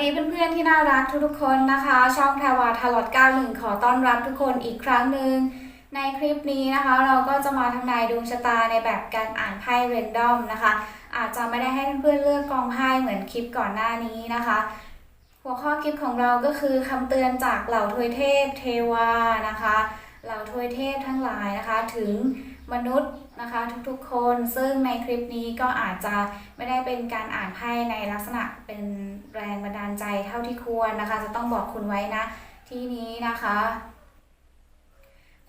ดีเพื่อนๆที่น่ารักทุกๆคนนะคะ ช่องแพรวาทลอด91 ขอต้อนรับทุกคนอีกครั้งหนึ่งในคลิปนี้นะคะ เราก็จะมาทำนายดวงชะตาในแบบการอ่านไพ่เรนดอมนะคะ อาจจะไม่ได้ให้เพื่อนๆเลือกกองไพ่เหมือนคลิปก่อนหน้านี้นะคะ หัวข้อคลิปของเราก็คือคำเตือนจากเหล่าทวยเทพเทวานะคะ เหล่าทวยเทพทั้งหลายนะคะถึง มนุษย์นะคะทุกๆคนซึ่งในคลิปนี้ก็อาจจะไม่ได้เป็นการอ่านไพ่ในลักษณะเป็นแรงบันดาลใจเท่าที่ควรนะคะ จะต้องบอกคุณไว้นะที่นี้นะคะ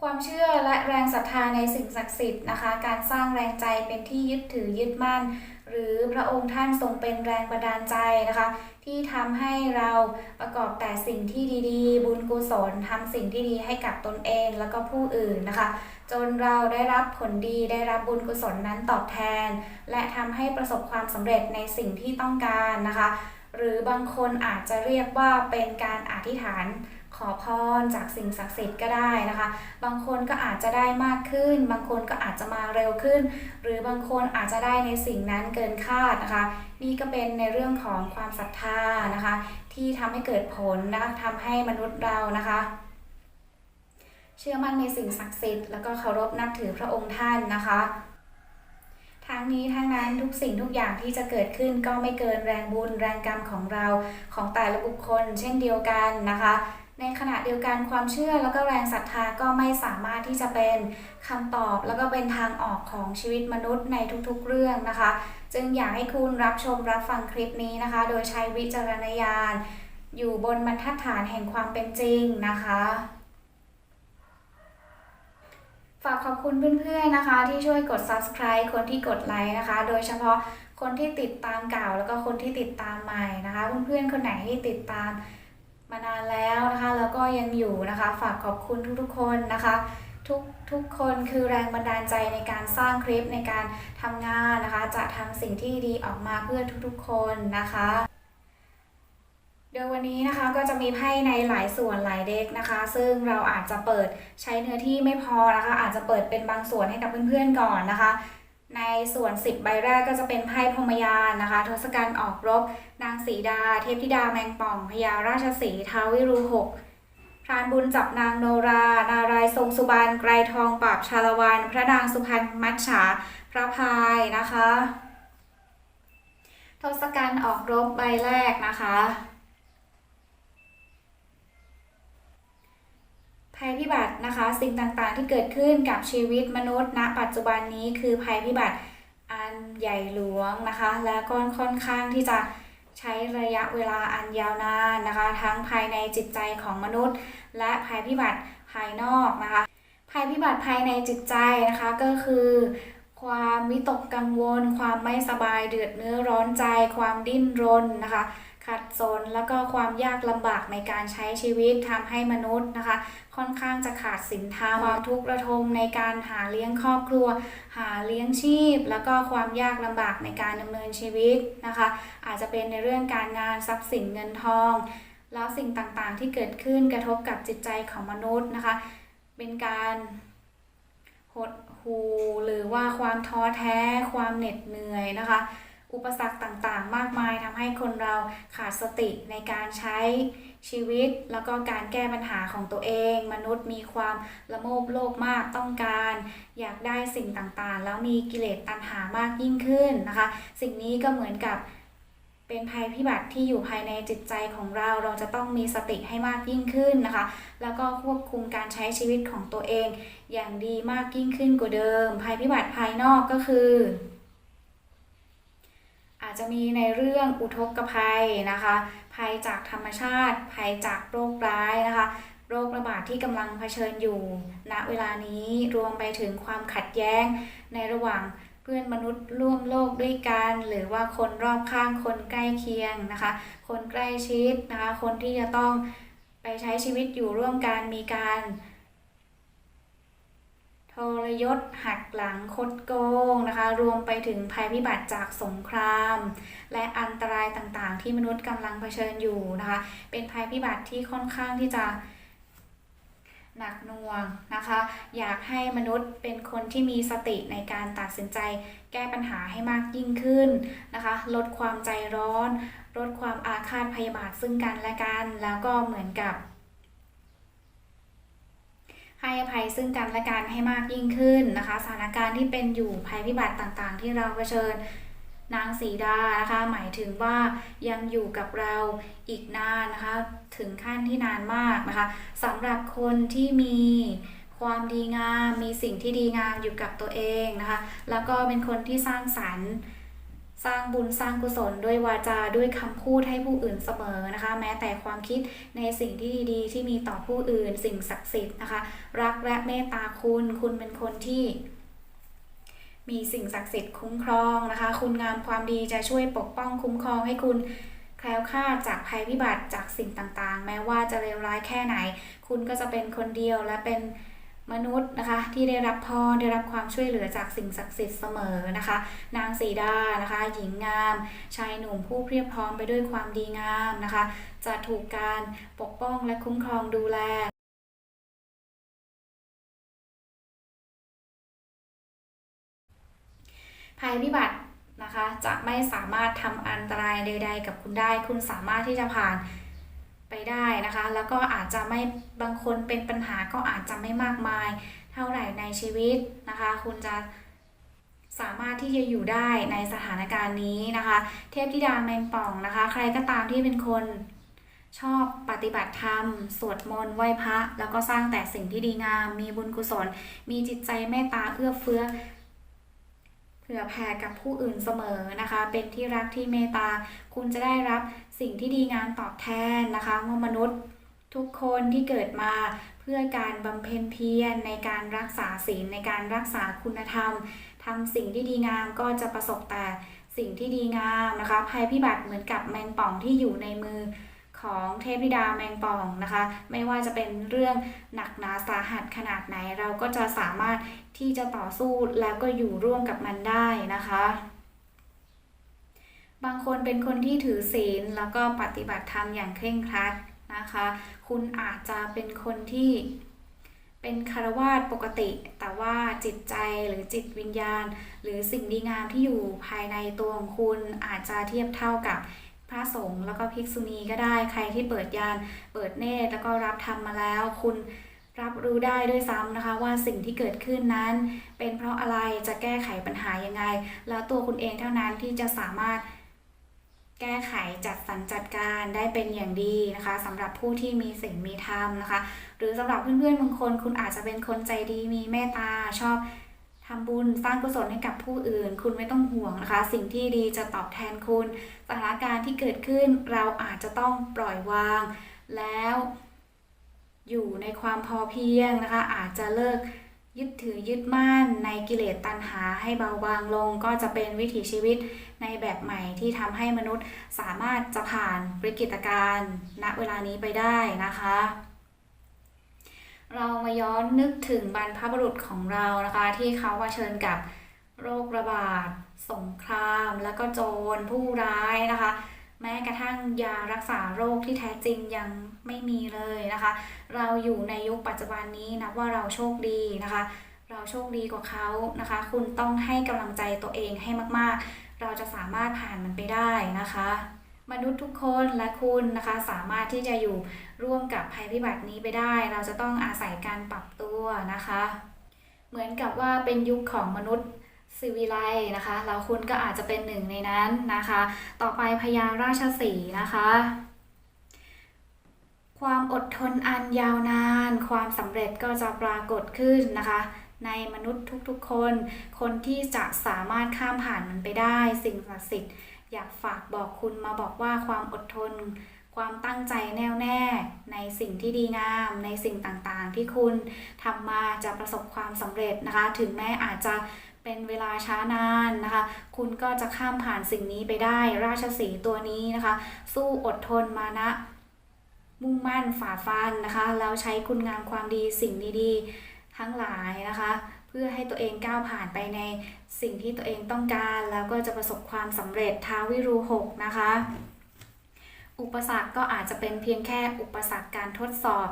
ความเชื่อและแรงศรัทธาในสิ่งศักดิ์สิทธิ์นะคะ การสร้างแรงใจเป็นที่ยึดถือยึดมั่น หรือพระองค์ท่านทรงเป็นแรงบันดาลใจนะคะ ที่ทำให้เราประกอบแต่สิ่งที่ดีๆ บุญกุศลทำสิ่งที่ดีให้กับตนเองแล้วก็ผู้อื่นนะคะ จนเราได้รับผลดีได้รับบุญกุศลนั้นตอบแทน และทำให้ประสบความสำเร็จในสิ่งที่ต้องการนะคะ หรือบางคนอาจจะเรียกว่าเป็นการอธิษฐาน ขอพรจากสิ่งศักดิ์สิทธิ์ก็ได้นะคะ บางคนก็อาจจะได้มากขึ้น บางคนก็อาจจะมาเร็วขึ้น หรือบางคนอาจจะได้ในสิ่งนั้นเกินคาดนะคะ นี่ก็เป็นในเรื่องของความศรัทธานะคะ ที่ทำให้เกิดผลนะคะทำให้มนุษย์เรานะคะ เชื่อมั่นในสิ่งศักดิ์สิทธิ์แล้วก็เคารพนับถือพระองค์ท่านนะคะ ทั้งนี้ทั้งนั้นทุกสิ่งทุกอย่างที่จะเกิดขึ้นก็ไม่เกินแรงบุญแรงกรรมของเราของแต่ละบุคคล เช่นเดียวกันนะคะ ในขณะเดียวกันความเชื่อแล้วก็แรงศรัทธาก็ไม่สามารถที่จะเป็นคำตอบแล้วก็เป็นทางออกของชีวิตมนุษย์ในทุกๆเรื่องนะคะ จึงอยากให้คุณรับชมรับฟังคลิปนี้นะคะ โดยใช้วิจารณญาณอยู่บนบรรทัดฐานแห่งความเป็นจริงนะคะ ฝากขอบคุณเพื่อนๆนะคะ ที่ช่วยกด subscribe คนที่กดไลค์นะคะ โดยเฉพาะคนที่ติดตามเก่าแล้วก็คนที่ติดตามใหม่นะคะ เพื่อนๆคนไหนที่ติดตามมานานแล้วนะคะ แล้วก็ยังอยู่นะคะ ฝากขอบคุณทุกๆคนนะคะทุกทุกคนคือแรงบันดาลใจในการสร้างคลิปในการทำงานนะคะ จะทำสิ่งที่ดีออกมาเพื่อทุกๆคนนะคะ เดี๋ยววันนี้นะคะก็จะมีไพ่ในหลายส่วนหลายเด็กนะคะ ซึ่งเราอาจจะเปิดใช้เนื้อที่ไม่พอนะคะ อาจจะเปิดเป็นบางส่วนให้กับเพื่อนๆก่อนนะคะ ในส่วน 10 ใบแรกก็จะเป็นไพ่พรมยานนะคะทศกัณฐ์ออกรบ นางสีดา เทพธิดาแมงป่องพญาราชสีท้าวิรูหกพรานบุญจับนางโนรา นารายทรงสุบานไกรทองปราบชาละวัน พระนางสุพรรณมัจฉาพระพายนะคะ ทศกัณฐ์ออกรบใบแรกนะคะ ภัยพิบัตินะคะ สิ่งต่างๆที่เกิดขึ้นกับชีวิตมนุษย์ณปัจจุบันนี้คือภัยพิบัติอันใหญ่หลวงนะคะ และก็ค่อนข้างที่จะใช้ระยะเวลาอันยาวนานนะคะ ทั้งภายในจิตใจของมนุษย์ และภัยพิบัติภายนอกนะคะ ภัยพิบัติภายในจิตใจนะคะก็คือ ความวิตกกังวล ความไม่สบายเดือดเนื้อร้อนใจ ความดิ้นรนนะคะ ขัดสนแล้วก็ความยากลำบากในการใช้ชีวิตทำให้มนุษย์นะคะ ค่อนข้างจะขาดสินธรรมความทุกข์ระทมในการหาเลี้ยงครอบครัว หาเลี้ยงชีพ แล้วก็ความยากลำบากในการดำเนินชีวิตนะคะ อาจจะเป็นในเรื่องการงานทรัพย์สินเงินทอง แล้วสิ่งต่างๆที่เกิดขึ้นกระทบกับจิตใจของมนุษย์นะคะ เป็นการหดหู่หรือว่าความท้อแท้ ความเหน็ดเหนื่อยนะคะ อุปสรรคต่างๆ มากมายทำให้คนเราขาดสติในการใช้ชีวิต แล้วก็การแก้ปัญหาของตัวเอง มนุษย์มีความละโมบโลภมากต้องการ อยากได้สิ่งต่างๆ แล้วมีกิเลสตัณหามากยิ่งขึ้นนะคะ สิ่งนี้ก็เหมือนกับเป็นภัยพิบัติที่อยู่ภายในจิตใจของเรา เราจะต้องมีสติให้มากยิ่งขึ้นนะคะ แล้วก็ควบคุมการใช้ชีวิตของตัวเอง อย่างดีมากยิ่งขึ้นกว่าเดิม ภัยพิบัติภายนอกก็คือ อาจจะมีในเรื่องอุทกภัยนะคะ ภัยจากธรรมชาติ ภัยจากโรคร้ายนะคะ โรคระบาดที่กำลังเผชิญอยู่ ณเวลานี้รวมไปถึงความขัดแย้งในระหว่างเพื่อนมนุษย์ร่วมโลกด้วยกัน หรือว่าคนรอบข้างคนใกล้เคียงนะคะ คนใกล้ชิดนะคะ คนที่จะต้องไปใช้ชีวิตอยู่ร่วมกันมีการ ทรยศหักหลังคดโกงนะคะ รวมไปถึงภัยพิบัติจากสงคราม และอันตรายต่างๆ ที่มนุษย์กำลังเผชิญอยู่นะคะ เป็นภัยพิบัติที่ค่อนข้างที่จะหนักหน่วงนะคะ อยากให้มนุษย์เป็นคนที่มีสติในการตัดสินใจ แก้ปัญหาให้มากยิ่งขึ้นนะคะ ลดความใจร้อน ลดความอาฆาตพยาบาทซึ่งกันและกัน แล้วก็เหมือนกับ ให้อภัยซึ่งกันและกันให้มากยิ่งขึ้นนะคะสถานการณ์ที่เป็นอยู่ภัยพิบัติต่างๆ ที่เราเผชิญนางสีดานะคะหมายถึงว่ายังอยู่กับเราอีกนานนะคะถึงขั้นที่นานมากนะคะสำหรับคนที่มีความดีงามมีสิ่งที่ดีงามอยู่กับตัวเองนะคะแล้วก็เป็นคนที่สร้างสรรค์ สร้างบุญสร้างกุศลด้วยวาจาด้วยคำพูดให้ผู้อื่นเสมอนะคะ แม้แต่ความคิดในสิ่งที่ดีๆ ที่มีต่อผู้อื่น สิ่งศักดิ์สิทธิ์นะคะ รักและเมตตาคุณคุณเป็นคนที่มีสิ่งศักดิ์สิทธิ์คุ้มครองนะคะ คุณงามความดีจะช่วยปกป้องคุ้มครองให้คุณแคล้วคลาดจากภัยพิบัติจากสิ่งต่างๆ แม้ว่าจะเลวร้ายแค่ไหน คุณก็จะเป็นคนเดียวและเป็น มนุษย์นะคะที่ได้รับพรได้รับความช่วยเหลือจากสิ่งศักดิ์สิทธิ์เสมอนะคะ นางสีดานะคะ หญิงงาม ชายหนุ่มผู้เพียบพร้อมไปด้วยความดีงามนะคะ จะถูกการปกป้องและคุ้มครองดูแลภัยพิบัตินะคะ จะไม่สามารถทำอันตรายใด ๆ กับคุณได้ คุณสามารถที่จะผ่าน ไปได้นะคะ แล้วก็อาจจะไม่บางคนเป็นปัญหาก็อาจจะไม่มากมาย เท่าไหร่ในชีวิตนะคะ คุณจะสามารถที่จะอยู่ได้ในสถานการณ์นี้นะคะ เทพธิดาแมงป่องนะคะ ใครก็ตามที่เป็นคนชอบปฏิบัติธรรม สวดมนต์ไหว้พระ แล้วก็สร้างแต่สิ่งที่ดีงาม มีบุญกุศล มีจิตใจเมตตาเอื้อเฟื้อ เผื่อแผ่กับผู้อื่นเสมอนะคะ เป็นที่รักที่เมตตา คุณจะได้รับสิ่งที่ดีงามตอบแทนนะคะเมื่อมนุษย์ทุกคนที่เกิดมาเพื่อการบำเพ็ญเพียรในการรักษาศีลในการรักษาคุณธรรมทำสิ่งที่ดีงามก็จะประสบแต่สิ่งที่ดีงามนะคะภัยพิบัติเหมือนกับแมงป่องที่อยู่ในมือ ของเทพธิดาแมงป่องนะคะ ไม่ว่าจะเป็นเรื่องหนักหนาสาหัสขนาดไหน เราก็จะสามารถที่จะต่อสู้แล้วก็อยู่ร่วมกับมันได้นะคะ บางคนเป็นคนที่ถือศีลแล้วก็ปฏิบัติธรรมอย่างเคร่งครัดนะคะ คุณอาจจะเป็นคนที่เป็นคารวาสปกติ แต่ว่าจิตใจหรือจิตวิญญาณ หรือสิ่งดีงามที่อยู่ภายในตัวของคุณอาจจะเทียบเท่ากับ พระสงฆ์แล้วก็ภิกษุณีก็ได้ใครที่เปิดญาณเปิดเนตรแล้วก็รับธรรมมาแล้ว คุณรับรู้ได้ด้วยซ้ำนะคะว่าสิ่งที่เกิดขึ้นนั้น เป็นเพราะอะไรจะแก้ไขปัญหายังไง แล้วตัวคุณเองเท่านั้นที่จะสามารถแก้ไขจัดสรรจัดการได้เป็นอย่างดีนะคะสำหรับผู้ที่มีสิ่งมีธรรมนะคะ หรือสำหรับเพื่อนๆบางคน คุณอาจจะเป็นคนใจดีมีเมตตาชอบ ทำบุญสร้างกุศลให้กับผู้อื่น คุณไม่ต้องห่วงนะคะ สิ่งที่ดีจะตอบแทนคุณสถานการณ์ที่เกิดขึ้นเราอาจจะต้องปล่อยวาง แล้วอยู่ในความพอเพียงนะคะ อาจจะเลิกยึดถือยึดมั่นในกิเลสตัณหาให้เบาบางลง ก็จะเป็นวิถีชีวิตในแบบใหม่ที่ทำให้มนุษย์สามารถจะผ่านวิกฤตการณ์ณเวลานี้ไปได้นะคะ เรามาย้อนนึกถึงบรรพบุรุษของเรานะคะ ที่เขาเผชิญกับโรคระบาด สงคราม แล้วก็โจรผู้ร้ายนะคะ แม้กระทั่งยารักษาโรคที่แท้จริงยังไม่มีเลยนะคะ เราอยู่ในยุคปัจจุบันนี้นะว่าเราโชคดีนะคะ เราโชคดีกว่าเขานะคะ คุณต้องให้กำลังใจตัวเองให้มากๆ เราจะสามารถผ่านมันไปได้นะคะ มนุษย์ทุกคนและคุณนะคะสามารถที่จะอยู่ร่วมกับภัยพิบัตินี้ไปได้ เราจะต้องอาศัยการปรับตัวนะคะ เหมือนกับว่าเป็นยุคของมนุษย์สิวิไลนะคะแล้วคุณก็อาจจะเป็นหนึ่งในนั้นนะคะ ต่อไปพญาราชสีนะคะ ความอดทนอันยาวนาน ความสำเร็จก็จะปรากฏขึ้นนะคะในมนุษย์ทุกๆคน คนที่จะสามารถข้ามผ่านมันไปได้ สิ่งศักดิ์สิทธิ์ อยากฝากบอกคุณมาบอกว่าความอดทน ความตั้งใจแน่วแน่ ในสิ่งที่ดีงาม ในสิ่งต่างๆ ที่คุณทำมาจะประสบความสำเร็จนะคะ ถึงแม้อาจจะเป็นเวลาช้านานนะคะ คุณก็จะข้ามผ่านสิ่งนี้ไปได้ ราชสีตัวนี้นะคะ สู้อดทนมานะ มุ่งมั่นฝ่าฟันนะคะ แล้วใช้คุณงามความดีสิ่งดีๆ ทั้งหลายนะคะ เพื่อให้ตัวเองก้าวผ่านไปใน สิ่งที่ตัวเองต้องการแล้วก็จะประสบความสำเร็จท้าวิรูหกนะคะ อุปสรรคก็อาจจะเป็นเพียงแค่อุปสรรคการทดสอบ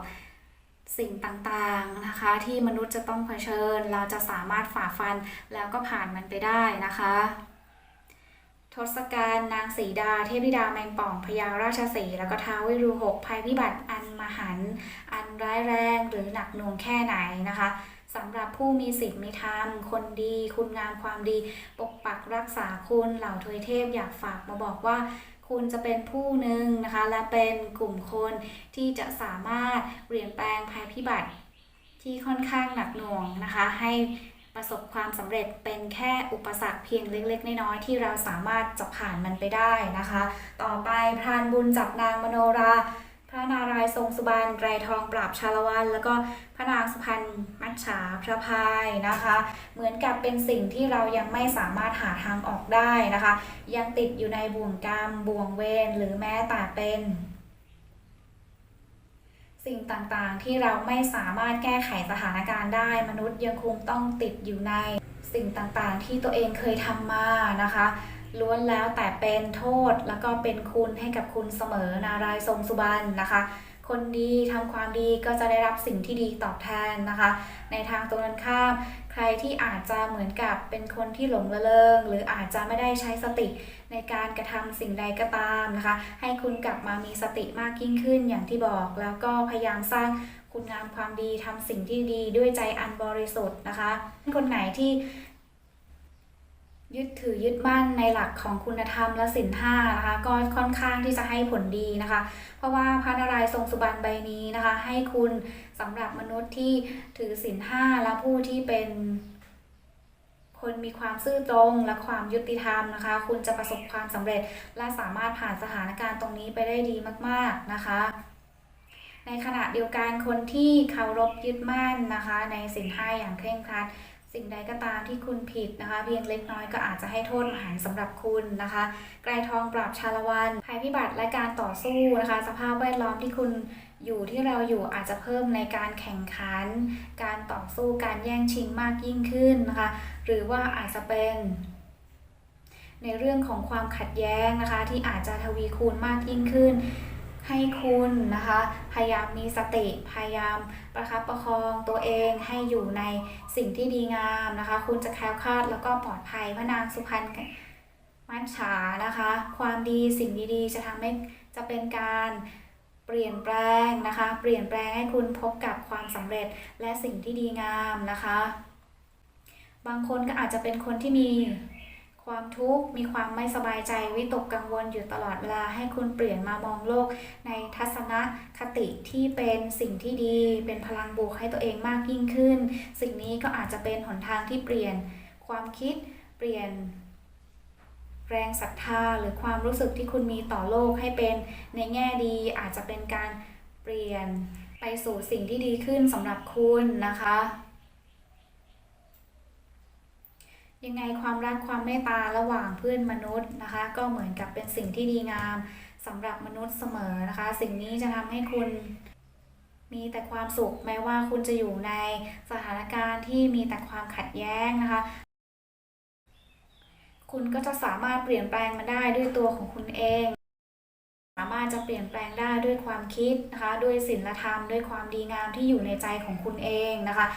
สิ่งต่างๆนะคะ ที่มนุษย์จะต้องเผชิญ เราจะสามารถฝ่าฟันแล้วก็ผ่านมันไปได้นะคะทศกัณฐ์นางสีดา เทพธิดาแมงป่องพญาราชสีแล้วก็ท้าววิรูหกภัยพิบัติอันมหันต์อันร้ายแรงหรือหนักหน่วงแค่ไหนนะคะ สำหรับผู้มีศีลมีธรรม คนดี คุณงามความดี ปกปักรักษาคุณเหล่าทวยเทพอยากฝากมาบอกว่าคุณจะเป็นผู้หนึ่งนะคะ และเป็นกลุ่มคนที่จะสามารถเปลี่ยนแปลงภัยพิบัติ ที่ค่อนข้างหนักหน่วงนะคะ ให้ประสบความสำเร็จเป็นแค่อุปสรรคเพียงเล็กๆ น้อยๆที่เราสามารถจะผ่านมันไปได้นะคะ ต่อไปพรานบุญจับนางมโนรา ระนารายณ์ทรงสุบรรไตรทองปราบชาละวัน แล้วก็พระนางสุพรรณมัจฉาพระพายนะคะ เหมือนกับเป็นสิ่งที่เรายังไม่สามารถหาทางออกได้นะคะ ยังติดอยู่ในบ่วงกรรมบ่วงเวรหรือแม้แต่เป็น สิ่งต่างๆที่เราไม่สามารถแก้ไขสถานการณ์ได้ มนุษย์ยังคงต้องติดอยู่ในสิ่งต่างๆที่ตัวเองเคยทำมานะคะ ล้วนแล้วแต่เป็นโทษแล้วก็เป็นคุณให้กับคุณเสมอนารายณ์ทรงสุบรรณนะคะ คนดีทำความดีก็จะได้รับสิ่งที่ดีตอบแทนนะคะ ในทางตรงกันข้าม ใครที่อาจจะเหมือนกับเป็นคนที่หลงระเริงหรืออาจจะไม่ได้ใช้สติในการกระทำสิ่งใดก็ตามนะคะ ให้คุณกลับมามีสติมากยิ่งขึ้นอย่างที่บอก แล้วก็พยายามสร้างคุณงามความดีทำสิ่งที่ดีด้วยใจอันบริสุทธิ์นะคะ คนไหนที่ ยึดถือยึดมั่นในหลักของคุณธรรมและศีลห้านะคะก็ค่อนข้างที่จะให้ผลดีนะคะ เพราะว่าพระนารายณ์ทรงสุบรรณใบนี้นะคะ ให้คุณสำหรับมนุษย์ที่ถือศีลห้าและผู้ที่เป็นคนมีความซื่อตรงและความยุติธรรมนะคะ คุณจะประสบความสำเร็จและสามารถผ่านสถานการณ์ตรงนี้ไปได้ดีมาก ๆ นะคะ ในขณะเดียวกันคนที่เคารพยึดมั่นนะคะ ในศีลห้าอย่างเคร่งครัด สิ่งใดก็ตามที่คุณผิดนะคะ เพียงเล็กน้อยก็อาจจะให้โทษมหันต์สำหรับคุณนะคะไกรทองปราบชาละวันภัยพิบัติและการต่อสู้นะคะ สภาพแวดล้อมที่คุณอยู่ที่เราอยู่อาจจะเพิ่มในการแข่งขัน การต่อสู้การแย่งชิงมากยิ่งขึ้นนะคะ หรือว่าอาจจะเป็นในเรื่องของความขัดแย้งนะคะ ที่อาจจะทวีคูณมากยิ่งขึ้น ให้คุณนะคะ พยายามมีสติ พยายามประคับประคองตัวเองให้อยู่ในสิ่งที่ดีงามนะคะ คุณจะแคล้วคลาดแล้วก็ปลอดภัยพระนางสุพรรณมัจฉานะคะ ความดีสิ่งดีๆ จะทำให้จะเป็นการเปลี่ยนแปลงนะคะ เปลี่ยนแปลงให้คุณพบกับความสำเร็จและสิ่งที่ดีงามนะคะ บางคนก็อาจจะเป็นคนที่มี ความทุกข์มีความไม่สบายใจวิตกกังวลอยู่ตลอดเวลาให้คุณเปลี่ยนมามองโลกในทัศนคติที่เป็นสิ่งที่ดี เป็นพลังบวกให้ตัวเองมากยิ่งขึ้น สิ่งนี้ก็อาจจะเป็นหนทางที่เปลี่ยนความคิดเปลี่ยนแรงศรัทธาหรือความรู้สึกที่คุณมีต่อโลกให้เป็นในแง่ดีอาจจะเป็นการเปลี่ยนไปสู่สิ่งที่ดีขึ้นสำหรับคุณนะคะ ยังไงความรักความเมตตาระหว่างเพื่อนมนุษย์นะคะ ก็เหมือนกับเป็นสิ่งที่ดีงามสำหรับมนุษย์เสมอนะคะ สิ่งนี้จะทำให้คุณมีแต่ความสุขแม้ว่าคุณจะอยู่ในสถานการณ์ที่มีแต่ความขัดแย้งนะคะ คุณก็จะสามารถเปลี่ยนแปลงมันได้ด้วยตัวของคุณเอง สามารถจะเปลี่ยนแปลงได้ด้วยความคิดนะคะ ด้วยศีลธรรม ด้วยความดีงามที่อยู่ในใจของคุณเองนะคะ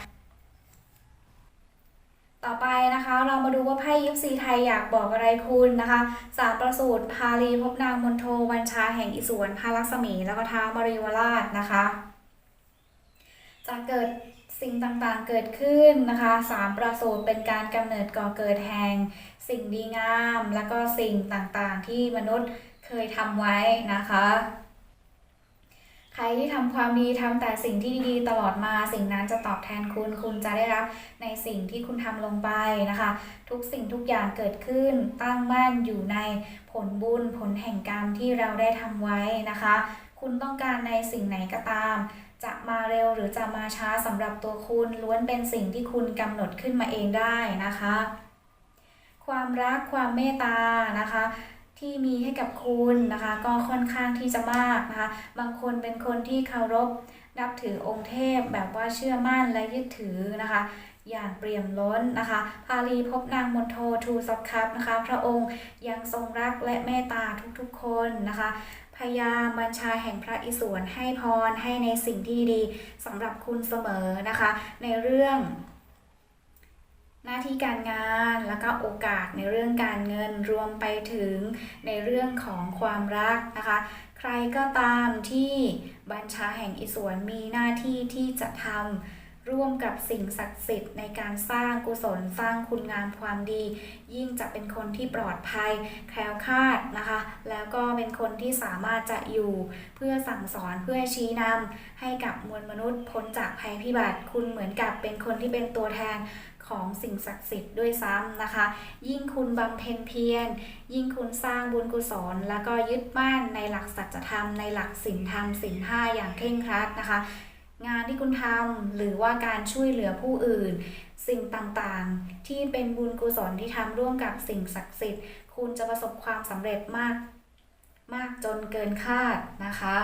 ต่อไปนะคะเรามาดูว่าไพ่ยิปซีไทยอยากบอกอะไรคุณนะคะสามประสูตรพาลีพบนางมนโทบัญชาแห่งอิศวรพาลักษมีแล้วก็ท้ามาริวราชนะคะจะเกิดสิ่งต่างๆเกิดขึ้นนะคะสามประสูตรเป็นการกำเนิดก่อเกิดแห่ง สิ่งดีงาม แล้วก็สิ่งต่างๆที่มนุษย์เคยทำไว้นะคะ ใครที่ทำความดีทำแต่สิ่งที่ดีๆ ตลอดมา สิ่งนั้นจะตอบแทนคุณ คุณจะได้รับในสิ่งที่คุณทำลงไปนะคะ ทุกสิ่งทุกอย่างเกิดขึ้น ตั้งมั่นอยู่ในผลบุญผลแห่งกรรมที่เราได้ทำไว้นะคะ คุณต้องการในสิ่งไหนก็ตามจะมาเร็วหรือจะมาช้าสำหรับตัวคุณล้วนเป็นสิ่งที่คุณกำหนดขึ้นมาเองได้นะคะ ความรักความเมตตานะคะ ที่มีให้กับคุณนะคะ ก็ค่อนข้างที่จะมากนะคะ บางคนเป็นคนที่เคารพนับถือองค์เทพแบบว่าเชื่อมั่นและยึดถือนะคะ อย่างเปรี่ยมล้นนะคะ พาลีพบนางมนโททูซับคับนะคะ พระองค์ยังทรงรักและเมตตาทุกๆคนนะคะพยาบัญชาแห่งพระอิศวรให้พรให้ในสิ่งที่ดีสำหรับคุณเสมอนะคะ ในเรื่อง หน้าที่การงานแล้วก็โอกาสในเรื่องการเงินรวมไปถึงในเรื่องของความรักนะคะ ใครก็ตามที่บัญชาแห่งอิศวรมีหน้าที่ที่จะทำร่วมกับสิ่งศักดิ์สิทธิ์ในการสร้างกุศลสร้างคุณงามความดี ยิ่งจะเป็นคนที่ปลอดภัยแคล้วคลาดนะคะ แล้วก็เป็นคนที่สามารถจะอยู่เพื่อสั่งสอนเพื่อชี้นำให้กับมวลมนุษย์พ้นจากภัยพิบัติคุณเหมือนกับเป็นคนที่เป็นตัวแทน ของสิ่งศักดิ์สิทธิ์ด้วยซ้ำนะคะ ยิ่งคุณบำเพ็ญเพียร ยิ่งคุณสร้างบุญกุศล แล้วก็ยึดมั่นในหลักสัจธรรมในหลักศีลธรรมศีลห้าอย่างเคร่งครัดนะคะ งานที่คุณทำหรือว่าการช่วยเหลือผู้อื่น สิ่งต่างๆ ที่เป็นบุญกุศลที่ทำร่วมกับสิ่งศักดิ์สิทธิ์ คุณจะประสบความสำเร็จมาก มากจนเกินคาดนะคะ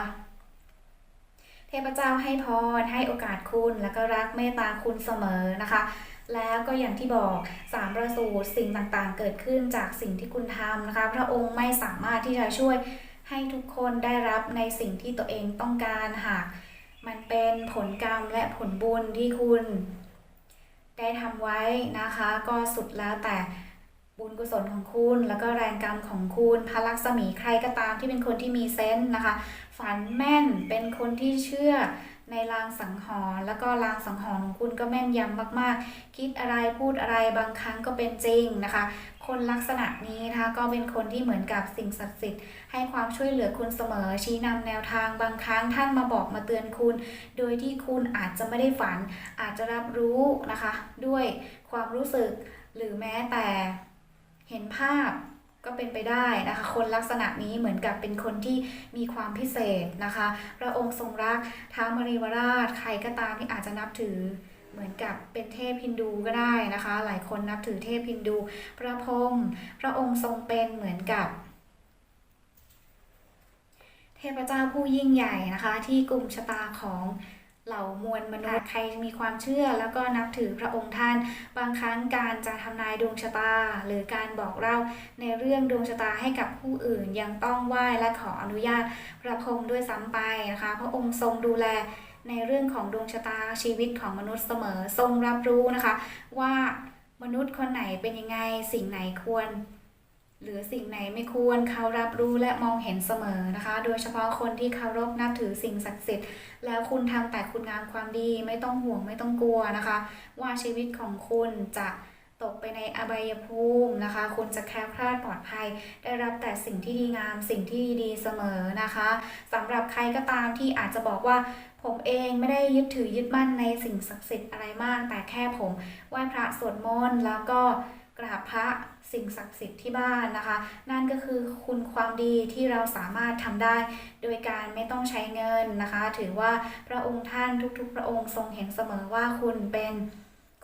เทพเจ้าให้พรให้โอกาสคุณแล้วก็รักเมตตาคุณเสมอนะคะ แล้วก็อย่างที่บอกสามประสูตรสิ่งต่างๆ เกิดขึ้นจากสิ่งที่คุณทำนะคะ พระองค์ไม่สามารถที่จะช่วยให้ทุกคนได้รับในสิ่งที่ตัวเองต้องการหาก มันเป็นผลกรรมและผลบุญที่คุณ ได้ทำไว้นะคะ ก็สุดแล้วแต่บุญกุศลของคุณแล้วก็แรงกรรมของคุณพระลักษมีใครก็ตามที่เป็นคนที่มีเซนส์นะคะ ฝันแม่นเป็นคนที่เชื่อ ในลางสังหรณ์แล้วก็ลางสังหรณ์ของคุณก็แม่นยำมากๆ คิดอะไรพูดอะไรบางครั้งก็เป็นจริงนะคะ คนลักษณะนี้นะคะก็เป็นคนที่เหมือนกับสิ่งศักดิ์สิทธิ์ให้ความช่วยเหลือคุณเสมอ ชี้นำแนวทางบางครั้งท่านมาบอกมาเตือนคุณ โดยที่คุณอาจจะไม่ได้ฝัน อาจจะรับรู้นะคะ ด้วยความรู้สึกหรือแม้แต่เห็นภาพ ก็เป็นไปได้นะคะ คนลักษณะนี้เหมือนกับเป็นคนที่มีความพิเศษนะคะ พระองค์ทรงรักท้าวมรีวราช ใครก็ตามที่อาจจะนับถือเหมือนกับเป็นเทพฮินดูก็ได้นะคะ หลายคนนับถือเทพฮินดู พระพรหมพระองค์ทรงเป็นเหมือนกับ เทพเจ้าผู้ยิ่งใหญ่นะคะ ที่กลุ่มชะตาของ เหล่ามวลมนุษย์ใครมีความเชื่อแล้วก็นับถือพระองค์ท่าน บางครั้งการจะทำนายดวงชะตา หรือการบอกเล่าในเรื่องดวงชะตาให้กับผู้อื่นยังต้องไหว้และขออนุญาตพระพรหมด้วยซ้ำไปนะคะ พระองค์ทรงดูแลในเรื่องของดวงชะตาชีวิตของมนุษย์เสมอทรงรับรู้นะคะ ว่ามนุษย์คนไหนเป็นยังไงสิ่งไหนควร หรือสิ่งไหนไม่ควรเขารับรู้และมองเห็นเสมอนะคะ โดยเฉพาะคนที่เคารพนับถือสิ่งศักดิ์สิทธิ์ แล้วคุณทำแต่คุณงามความดีไม่ต้องห่วงไม่ต้องกลัวนะคะ ว่าชีวิตของคุณจะตกไปในอบายภูมินะคะ คุณจะแคล้วคลาดปลอดภัย ได้รับแต่สิ่งที่ดีงาม สิ่งที่ดีเสมอนะคะสำหรับใครก็ตามที่อาจจะบอกว่าผมเองไม่ได้ยึดถือยึดมั่นในสิ่งศักดิ์สิทธิ์อะไรมาก แต่แค่ผมไหว้พระสวดมนต์แล้วก็กราบพระ สิ่งศักดิ์สิทธิ์ที่บ้านนะคะ นั่นก็คือคุณความดีที่เราสามารถทำได้ โดยการไม่ต้องใช้เงินนะคะ ถือว่าพระองค์ท่านทุกๆ พระองค์ทรงเห็นเสมอว่าคุณเป็น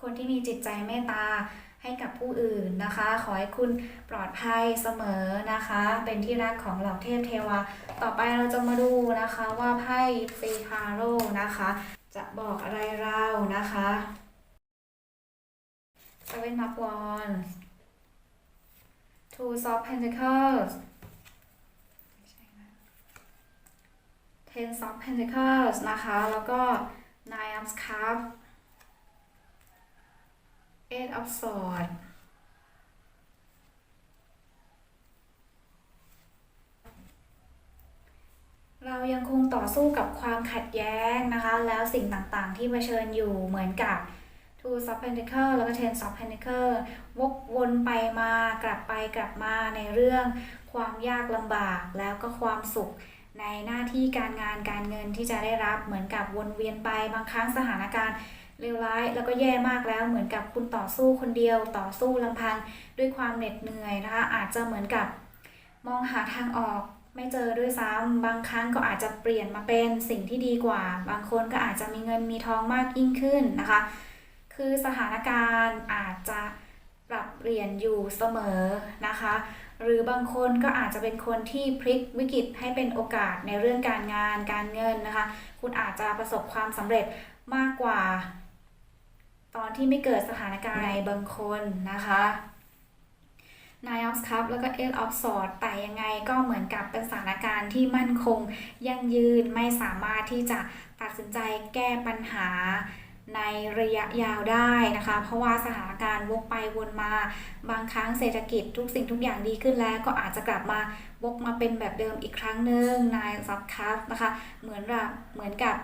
คนที่มีจิตใจเมตตาให้กับผู้อื่นนะคะ ขอให้คุณปลอดภัยเสมอนะคะ เป็นที่รักของเหล่าเทพเทวา ต่อไปเราจะมาดูนะคะว่าไพ่ซีคาโร่นะคะ จะบอกอะไรเรานะคะ Seven of Wands Two of Pentacles ไม่ใช่นะ Ten of Pentacles นะคะ แล้วก็ Nine of Cups Eight of Swords เรายังคงต่อสู้กับความขัดแย้งนะคะ แล้วสิ่งต่างๆที่เผชิญอยู่เหมือนกับ Two of Pentacles แล้วก็ Ten of Pentacles วกวนไปมากลับไปกลับมาในเรื่องความยากลำบากแล้วก็ความสุขในหน้าที่การงานการเงินที่จะได้รับเหมือนกับวนเวียนไปบางครั้งสถานการณ์เลวร้ายแล้วก็แย่มากแล้วเหมือนกับคุณต่อสู้คนเดียวต่อสู้ลำพังด้วยความเหน็ดเหนื่อยนะคะอาจจะเหมือนกับมองหาทางออกไม่เจอด้วยซ้ำบางครั้งก็อาจจะเปลี่ยนมาเป็นสิ่งที่ดีกว่า บางคนก็อาจจะมีเงินมีทองมากยิ่งขึ้นนะคะ คือสถานการณ์อาจจะปรับเปลี่ยนอยู่เสมอนะคะ หรือบางคนก็อาจจะเป็นคนที่พลิกวิกฤตให้เป็นโอกาสในเรื่องการงานการเงินนะคะ คุณอาจจะประสบความสำเร็จมากกว่า ตอนที่ไม่เกิดสถานการณ์ในบางคนนะคะ Nine of Cups แล้วก็ Eight of Swords แต่ยังไงก็เหมือนกับเป็นสถานการณ์ที่มั่นคงยั่งยืนไม่สามารถที่จะตัดสินใจแก้ปัญหา ในระยะยาวได้นะคะ เพราะว่าสถานการณ์วกไปวนมา บางครั้งเศรษฐกิจทุกสิ่งทุกอย่างดีขึ้นแล้ว ก็อาจจะกลับมาวกมาเป็นแบบเดิมอีกครั้งหนึ่งนายซับคัสนะคะ เหมือนแบบเหมือนกับ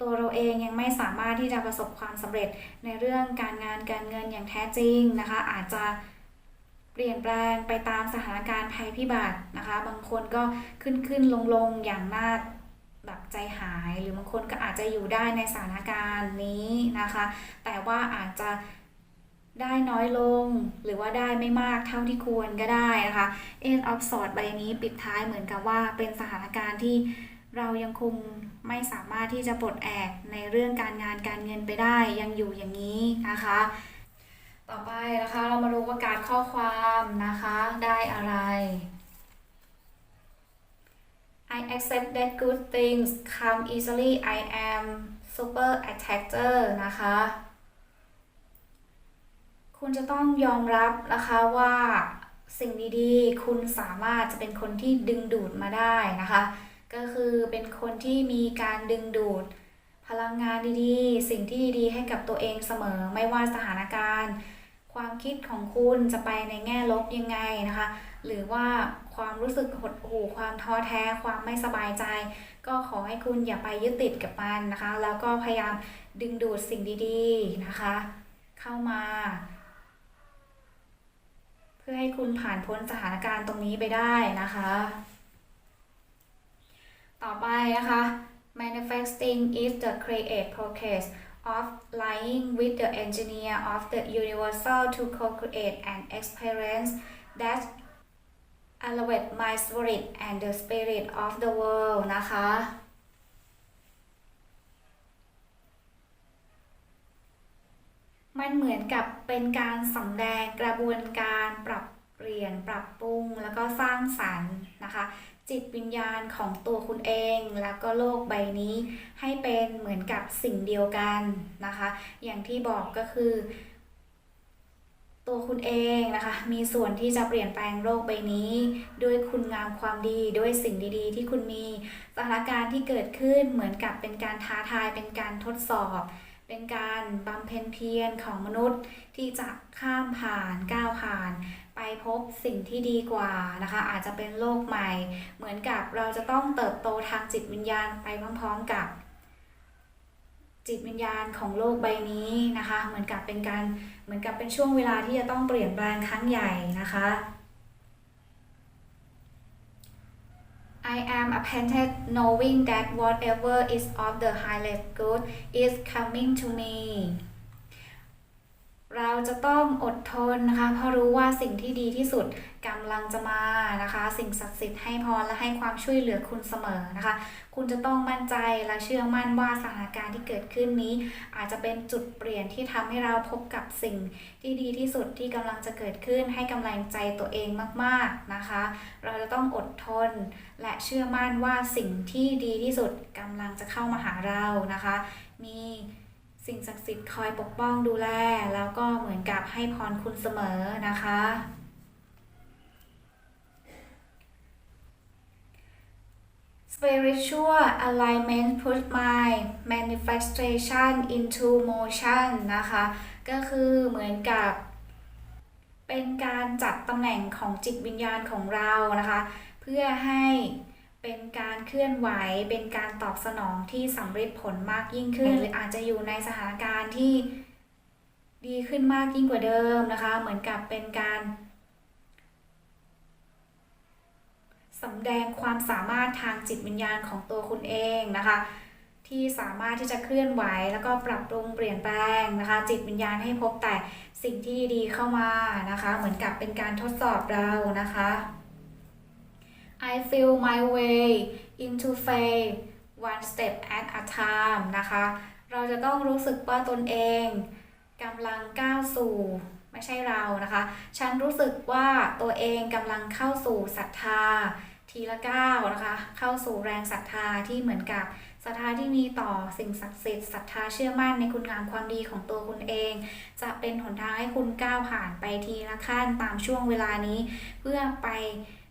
ตัวเราเองยังไม่สามารถที่จะประสบความสำเร็จในเรื่องการงานการเงินอย่างแท้จริงนะคะ อาจจะเปลี่ยนแปลงไปตามสถานการณ์ภัยพิบัตินะคะ บางคนก็ขึ้นขึ้นลงลงอย่างน่า แบบใจหายหรือบางคนก็อาจจะอยู่ได้ในสถานการณ์นี้นะคะ แต่ว่าอาจจะได้น้อยลงหรือว่าได้ไม่มากเท่าที่ควรก็ได้นะคะ End of Sword ใบนี้ปิดท้ายเหมือนกับว่าเป็นสถานการณ์ที่เรายังคงไม่สามารถที่จะปลดแอกในเรื่องการงานการเงินไปได้ยังอยู่อย่างนี้นะคะ ต่อไปนะคะเรามาดูว่าการข้อความนะคะได้อะไร I accept that good things come easily I am super attractor นะคะ คุณจะต้องยอมรับนะคะว่าสิ่งดีๆ คุณสามารถจะเป็นคนที่ดึงดูดมาได้นะคะ ก็คือเป็นคนที่มีการดึงดูด พลังงานดีๆ สิ่งที่ดีๆ ให้กับตัวเองเสมอไม่ว่าสถานการณ์ ความคิดของคุณจะไปในแง่ลบยังไงนะคะ หรือว่าความรู้สึกหดหู่ความท้อแท้ ความไม่สบายใจ ก็ขอให้คุณอย่าไปยึดติดกับมันนะคะ แล้วก็พยายามดึงดูดสิ่งดีๆนะคะ เข้ามา เพื่อให้คุณผ่านพ้นสถานการณ์ตรงนี้ไปได้นะคะ ต่อไปนะคะ manifesting is the create process of lying with the engineer of the universal to co-create an experience that elevate my spirit and the spirit of the world นะคะ มันเหมือนกับเป็นการสำแดงกระบวนการปรับเปลี่ยนปรับปรุงแล้วก็สร้างสรรค์นะคะ จิตวิญญาณของตัวคุณเองแล้วก็โลกใบนี้ให้เป็นเหมือนกับสิ่งเดียวกันนะคะ อย่างที่บอกก็คือ ตัวคุณเองนะคะ มีส่วนที่จะเปลี่ยนแปลงโลกใบนี้ ด้วยคุณงามความดีด้วยสิ่งดีๆ ที่คุณมีสถานการณ์ที่เกิดขึ้นเหมือนกับเป็นการท้าทายเป็นการทดสอบเป็นการบำเพ็ญเพียรของมนุษย์ที่จะข้ามผ่านก้าวผ่าน ไปพบสิ่งที่ดีกว่านะคะ อาจจะเป็นโลกใหม่ เหมือนกับเราจะต้องเติบโตทางจิตวิญญาณไปพร้อมๆกับ จิตวิญญาณของโลกใบนี้นะคะ เหมือนกับเป็นการเหมือนกับเป็นช่วงเวลาที่จะต้องเปลี่ยนแปลงครั้งใหญ่นะคะ I am appointed knowing that whatever is of the highest good is coming to me เราจะต้องอดทนนะคะ เพราะรู้ว่าสิ่งที่ดีที่สุดกำลังจะมานะคะ สิ่งศักดิ์สิทธิ์ให้พรและให้ความช่วยเหลือคุณเสมอนะคะ คุณจะต้องมั่นใจและเชื่อมั่นว่าสถานการณ์ที่เกิดขึ้นนี้ อาจจะเป็นจุดเปลี่ยนที่ทำให้เราพบกับสิ่งที่ดีที่สุดที่กำลังจะเกิดขึ้น ให้กำลังใจตัวเองมากๆนะคะ เราจะต้องอดทน และเชื่อมั่นว่าสิ่งที่ดีที่สุดกำลังจะเข้ามาหาเรานะคะ มี สิ่งศักดิ์สิทธิ์คอยปกป้องดูแล แล้วก็เหมือนกับให้พรคุณเสมอนะคะ spiritual alignment put my manifestation into motion นะคะ ก็คือเหมือนกับเป็นการจัดตำแหน่งของจิตวิญญาณของเรานะคะ เพื่อให้ เป็นการเคลื่อนไหว เป็นการตอบสนองที่สำเร็จผลมากยิ่งขึ้น หรืออาจจะอยู่ในสถานการณ์ที่ดีขึ้นมากยิ่งกว่าเดิมนะคะ เหมือนกับเป็นการสำแดงความสามารถทางจิตวิญญาณของตัวคุณเองนะคะ ที่สามารถที่จะเคลื่อนไหวแล้วก็ปรับปรุงเปลี่ยนแปลงนะคะ จิตวิญญาณให้พบแต่สิ่งที่ดีเข้ามานะคะ เหมือนกับเป็นการทดสอบเรานะคะ I feel my way into faith one step at a time นะคะ เราจะต้องรู้สึกว่าตนเองกำลังก้าวสู่ไม่ใช่เรานะคะ ฉันรู้สึกว่าตัวเองกำลังเข้าสู่ศรัทธา ทีละก้าวนะคะ เข้าสู่แรงศรัทธาที่เหมือนกับศรัทธาที่มีต่อสิ่งศักดิ์สิทธิ์ศรัทธาเชื่อมั่นในคุณงามความดีของตัวคุณเอง จะเป็นหนทางให้คุณก้าวผ่านไปทีละขั้นตามช่วงเวลานี้ เพื่อไป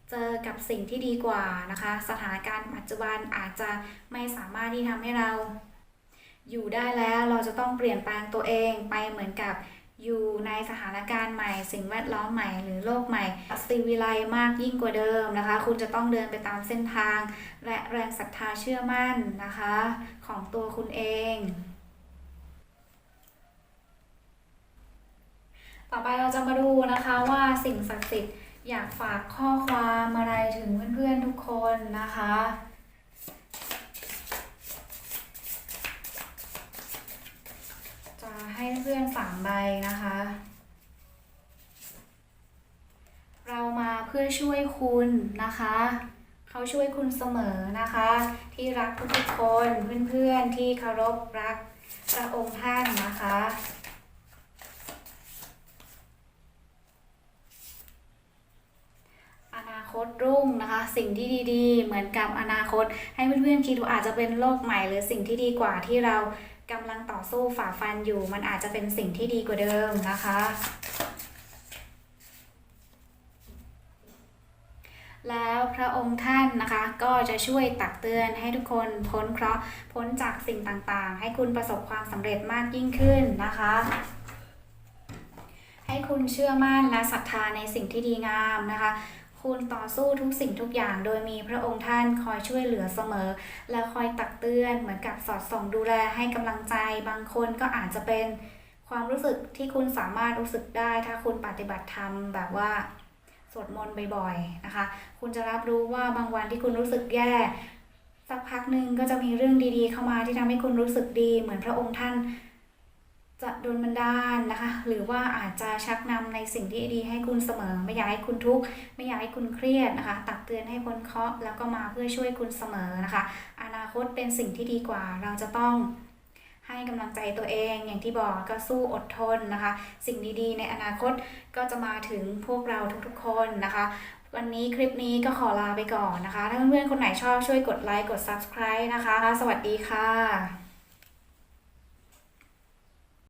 เจอกับสิ่งที่ดีกว่านะคะ สถานการณ์ปัจจุบันอาจจะไม่สามารถที่ทำให้เรา อยู่ได้แล้วเราจะต้องเปลี่ยนแปลงตัวเองไปเหมือนกับอยู่ในสถานการณ์ใหม่ สิ่งแวดล้อมใหม่หรือโลกใหม่สิวิไลมากยิ่งกว่าเดิมนะคะ คุณจะต้องเดินไปตามเส้นทาง และแรงศรัทธาเชื่อมั่นนะคะ ของตัวคุณเอง ต่อไปเราจะมาดูนะคะว่าสิ่งศักดิ์สิทธิ์ อยากฝากข้อความอะไรถึงเพื่อนๆทุกคนนะคะ จะให้เพื่อนสามใบนะคะ เรามาเพื่อช่วยคุณนะคะเขาช่วยคุณเสมอนะคะ ที่รักทุกๆคนเพื่อนๆที่เคารพรักพระองค์ท่านนะคะ อนาคต รุ่งนะคะ สิ่งที่ดีๆ เหมือนกับอนาคต ให้เพื่อนๆคิดว่าอาจจะเป็นโลกใหม่ หรือสิ่งที่ดีกว่าที่เรากำลังต่อสู้ฝ่าฟันอยู่ มันอาจจะเป็นสิ่งที่ดีกว่าเดิมนะคะ แล้วพระองค์ท่านนะคะก็จะช่วยตักเตือนให้ทุกคนพ้นเคราะห์พ้นจากสิ่งต่างๆ ให้คุณประสบความสำเร็จมากยิ่งขึ้นนะคะให้คุณเชื่อมั่นและศรัทธาในสิ่งที่ดีงามนะคะ คุณต่อสู้ทุกสิ่งทุกอย่าง โดยมีพระองค์ท่านคอยช่วยเหลือเสมอ และคอยตักเตือนเหมือนกับสอดส่องดูแลให้กำลังใจ บางคนก็อาจจะเป็นความรู้สึกที่คุณสามารถรู้สึกได้ ถ้าคุณปฏิบัติธรรมแบบว่าสวดมนต์บ่อยๆนะคะ คุณจะรับรู้ว่าบางวันที่คุณรู้สึกแย่สักพักหนึ่งก็จะมีเรื่องดีๆ เข้ามาที่ทำให้คุณรู้สึกดี เหมือนพระองค์ท่าน จะโดนบันดาลนะคะ หรือว่าอาจจะชักนำในสิ่งที่ดีให้คุณเสมอ ไม่อยากให้คุณทุกข์ไม่อยากให้คุณเครียดนะคะ ตักเตือนให้พ้นเคราะห์แล้วก็มาเพื่อช่วยคุณเสมอนะคะ อนาคตเป็นสิ่งที่ดีกว่าเราจะต้องให้กำลังใจตัวเองอย่างที่บอกก็สู้อดทนนะคะ สิ่งดีๆ ในอนาคตก็จะมาถึงพวกเราทุกๆคนนะคะ วันนี้คลิปนี้ก็ขอลาไปก่อนนะคะ ถ้าเพื่อนๆคนไหนชอบช่วยกดไลค์กด subscribe นะคะ สวัสดีค่ะ